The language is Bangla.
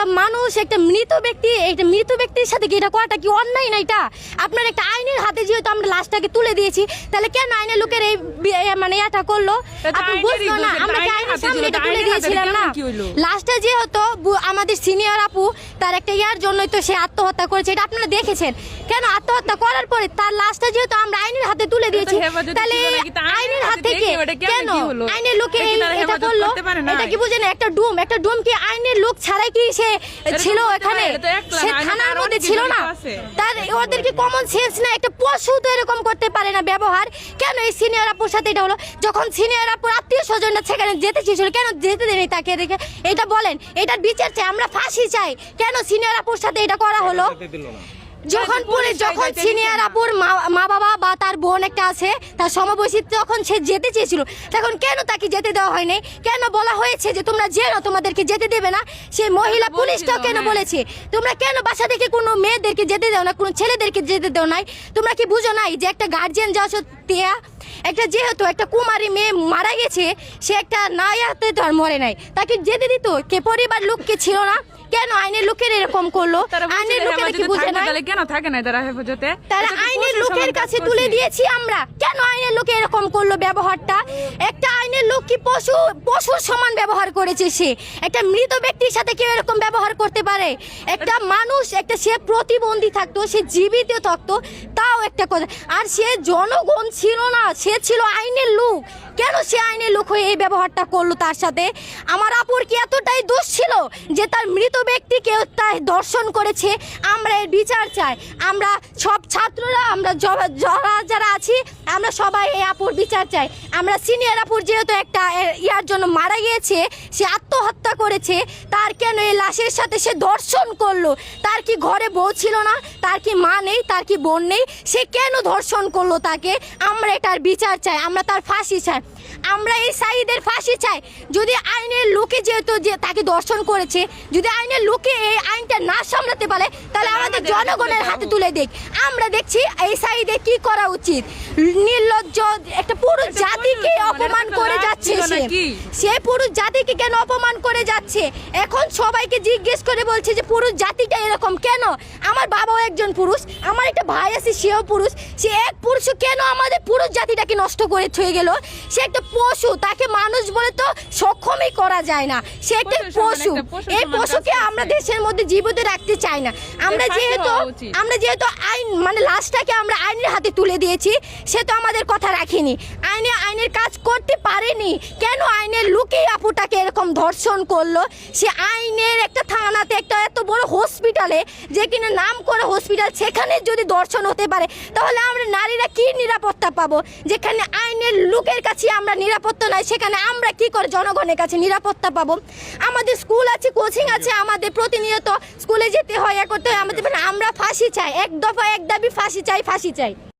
একটা মানুষ একটা মৃত ব্যক্তি একটা মৃত ব্যক্তির সাথে কি এটা করাটা কি অন্যায় না এটা? আপনার একটা আইনের হাতে যেহেতু আমরা লাশটাকে তুলে দিয়েছি তাহলে কেন আইনের লোকের এই মানে এটা করল? আপনি বুঝলো না আমরা কি আইনের সামনে এটা তুলে দিয়েছিলাম না? হইল? যেহেতু আমাদের সিনিয়র আপু তার একটা ইয়ার জন্যই তো সে আত্মহত্যা করেছে এটা আপনারা দেখেছেন। কেন আত্মহত্যা করার পরে তার লাশটা যেহেতু আমরা আইনের হাতে তুলে দিয়েছি তাহলে আইনের হাত থেকে কেন আইনের লোকে এটা করল? এটা কি বুঝেন একটা ডুম একটা ডুম কি আইনের লোক ছাড়াই কি সে ছিল এখানে। সে থানার মধ্যে ছিল না। তার ওদের কি কমন সেন্স না একটা পশু তো এরকম করতে পারে না ব্যবহার। কেন এই সিনিয়র আপুর সাথে এটা হলো? যখন সিনিয়র আপুর আত্মীয় স্বজনরা সেখানে যেতে চেয়েছিল কেন যেতে দেবে তাকে দেখে? এটা বলেন এটার বিচার চাই আমরা ফাঁসি চাই। কেন সিনিয়র আপুর সাথে এটা করা হলো? যখন পরে যখন সিনিয়র আপুর মা- বাবা বা তার বোন একটা আছে তার সমবয়সী তখন সে যেতে চেয়েছিল তখন কেন তাকে যেতে দেওয়া হয়নি? কেন বলা হয়েছে যে তোমরা যেও তোমাদেরকে যেতে দেবে না? সে মহিলা পুলিশটাও কেন হ্যাঁ। বলেছে? তোমরা কেন বাসা থেকে কোনো মেয়েদেরকে যেতে দাও না কোনো ছেলেদেরকে যেতে দাও নাই? তোমরা কি বুঝো নাই যে একটা গার্জিয়ান যাওয়া সত্যিয়া একটা যেহেতু একটা কুমারী মেয়ে মারা গেছে সে একটা নায়াতে তো আর মরে নাই। তাকে যেতে দিত কে পরিবার লোককে ছিল না কেন আইনের লোকের এরকম করল? আইনের লোকেরা কি বুঝে না কেন থাকে না তারা হেফাজতে? তারা আইনের লোকের কাছে তুলে দিয়েছি আমরা। কেন আইনের লোকে এরকম করল ব্যবহারটা? একটা আইনের লোক কি পশু পশুর সমান ব্যবহার করেছে সে? একটা মৃত ব্যক্তির সাথে কেউ এরকম ব্যবহার করতে পারে? একটা মানুষ একটা সে প্রতিবন্ধী থাকতো সে জীবিত থাকতো একটা কথা। আর সে জনগণ ছিল না, সে ছিল আইনের লোক। কেন সে আইনের লোক হয়ে এই ব্যবহারটা করল তার সাথে? আমার আপুর কি এতটাই দোষ ছিল যে তার মৃত ব্যক্তিকে তাই দর্শন করেছে? আমরা এর বিচার চাই। আমরা সব ছাত্ররা, আমরা যারা যারা আছি, আমরা সবাই এই আপুর বিচার চাই। আমরা সিনিয়র আপুর যেহেতু একটা ইয়ার জন্য মারা গিয়েছে, সে আত্মহত্যা করেছে, তার কেন এই লাশের সাথে সে দর্শন করল? তার কি ঘরে বউ ছিল না? তার কি মা নেই? তার কি বোন নেই? সে কেন ধর্ষণ করল তাকে? আমরা এটার বিচার চাই আমরা তার ফাঁসি চাই। আমরা এই সাইদের ফাঁসি চাই। যদি আইনের লোকে যেহেতু যে তাকে দর্শন করেছে যদি আইনের লোকে এই আইনটা না সামলাতে পারে তাহলে আমাদের জনগণের হাতে তুলে দেখ। আমরা দেখছি এই সাইডে কি করা উচিত? নির্লজ্জ একটা পুরো জাতিকে অপমান মানে করে যাচ্ছে সে। নাকি? সে পুরো জাতিকে কেন অপমান করে যাচ্ছে? এখন সবাইকে জিজ্ঞেস করে বলছে যে পুরুষ জাতিটা এরকম কেন? আমার বাবাও একজন পুরুষ আমার একটা ভাই আছে সেও পুরুষ। সে এক পুরুষ কেন আমাদের পুরুষ জাতিটাকে নষ্ট করে থয়ে গেল? সে একটা পশু তাকে মানুষ বলে তো সক্ষমই করা যায় না। সে একটা পশু একটা এই পশুকে আমরা দেশের মধ্যে জীবিত রাখতে চাই না। আমরা যেহেতু আমরা যেহেতু আইন মানে লাশটাকে আমরা আইনের হাতে তুলে দিয়েছি সে তো আমাদের কথা রাখেনি। আইনে আইনের কাজ করতে পারেনি। কেন আইনের লুকেই আপুটাকে এরকম ধর্ষণ করল? সে আইনের একটা থানাতে একটা এত বড় হসপিটালে যে কিনা নাম করে হসপিটাল সেখানে যদি দর্শন হতে পারে তাহলে আমরা নারীরা কি নিরাপত্তা পাবো? যেখানে আইনের লোকের কাছে আমরা নিরাপত্তা নাই, সেখানে আমরা কি করে জনগণের কাছে নিরাপত্তা পাবো? আমাদের স্কুল আছে, কোচিং আছে, আমাদের প্রতিনিয়ত স্কুলে যেতে হয়, এ করতে হয়, আমাদের আমরা ফাঁসি চাই, এক দফা এক দাবি, ফাঁসি চাই ফাঁসি চাই।